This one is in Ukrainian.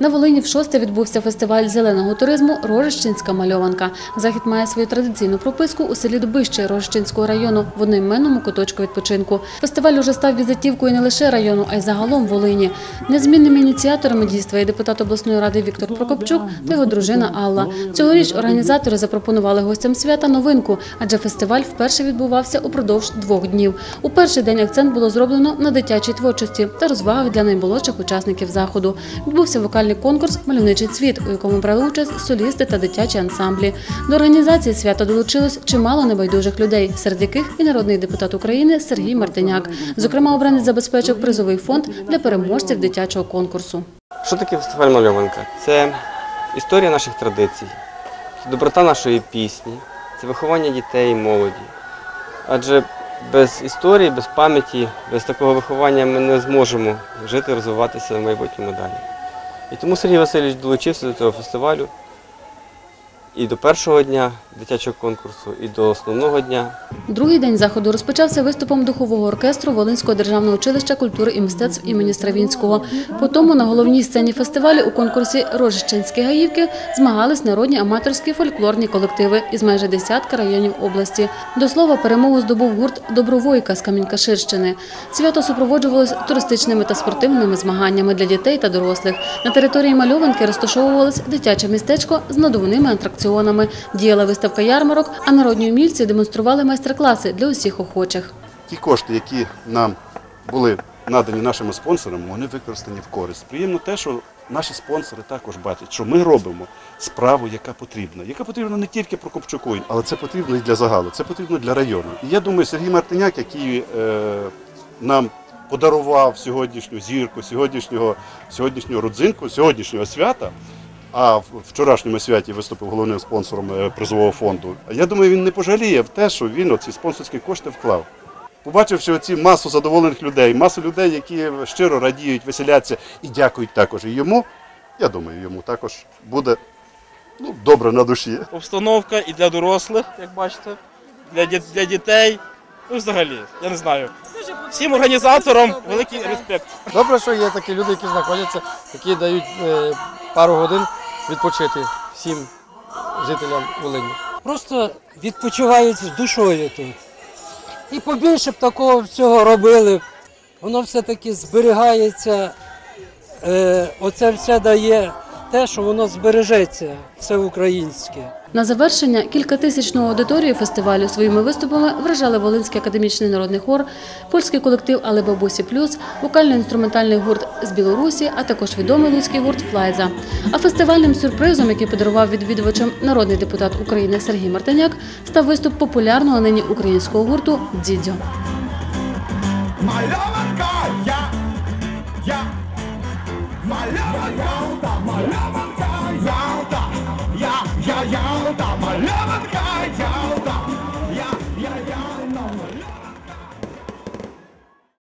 На Волині в шосте відбувся фестиваль зеленого туризму Рожищенська мальованка. Захід має свою традиційну прописку у селі Дубище Рожищенського району в одноіменному куточку відпочинку. Фестиваль уже став візитівкою не лише району, а й загалом Волині. Незмінними ініціаторами дійства є депутат обласної ради Віктор Прокопчук та його дружина Алла. Цьогоріч організатори запропонували гостям свята новинку, адже фестиваль вперше відбувався упродовж двох днів. У перший день акцент було зроблено на дитячій творчості та розвагах для наймолодших учасників заходу. Відбувся вокальний конкурс Мальовничий цвіт, у якому брали участь солісти та дитячі ансамблі. До організації свята долучилось чимало небайдужих людей, серед яких і народний депутат України Сергій Мартиняк. Зокрема, обранець забезпечив призовий фонд для переможців дитячого конкурсу. Що таке фестиваль Мальованка? Це історія наших традицій, це доброта нашої пісні, це виховання дітей і молоді. Адже без історії, без пам'яті, без такого виховання ми не зможемо жити, розвиватися в майбутньому далі. І тому Сергій Васильович долучився до цього фестивалю і до першого дня дитячого конкурсу, і до основного дня. Другий день заходу розпочався виступом духового оркестру Волинського державного училища культури і мистецтв імені Стравінського. Потім на головній сцені фестивалю у конкурсі Рожищенські гаївки змагались народні аматорські фольклорні колективи із майже десятка районів області. До слова, перемогу здобув гурт Добровойка з Камінькаширщини. Свято супроводжувалось туристичними та спортивними змаганнями для дітей та дорослих. На території мальованки розташовувалось дитяче містечко з надувними атракціонами. Діяла виставка ярмарок, а народні умільці демонстрували майстер-класи для усіх охочих. ті кошти, які нам були надані нашими спонсорами, вони використані в користь. Приємно те, що наші спонсори також бачать, що ми робимо справу, яка потрібна. Яка потрібна не тільки Прокопчуку, але це потрібно і для загалу, це потрібно для району. І я думаю, Сергій Мартиняк, який е, нам подарував сьогоднішню зірку, сьогоднішнього, сьогоднішнього родзинку, сьогоднішнього свята. А в вчорашньому святі виступив головним спонсором е, призового фонду. Я думаю, він не пожаліє в те, що він оці спонсорські кошти вклав. Побачивши оці масу задоволених людей, масу людей, які щиро радіють, веселяться і дякують також і йому. Я думаю, йому також буде ну, добре на душі. обстановка і для дорослих, як бачите, для, для дітей. Ну, взагалі, я не знаю. Всім організаторам великий респект. Добре, що є такі люди, які знаходяться, які дають е, пару годин відпочити всім жителям Волині. просто відпочивають з душою тут. І побільше б такого всього робили. Воно все-таки зберігається, е, оце все дає те, що воно збережеться, все українське. На завершення кількатисячну аудиторію фестивалю своїми виступами вражали Волинський академічний народний хор, польський колектив Але Бабусі Плюс, вокально-інструментальний гурт з Білорусі, а також відомий луцький гурт Флайза. А фестивальним сюрпризом, який подарував відвідувачам народний депутат України Сергій Мартиняк, став виступ популярного нині українського гурту Дідзьо. Мальованка, Ялта, маляванка, Ялта, я, я,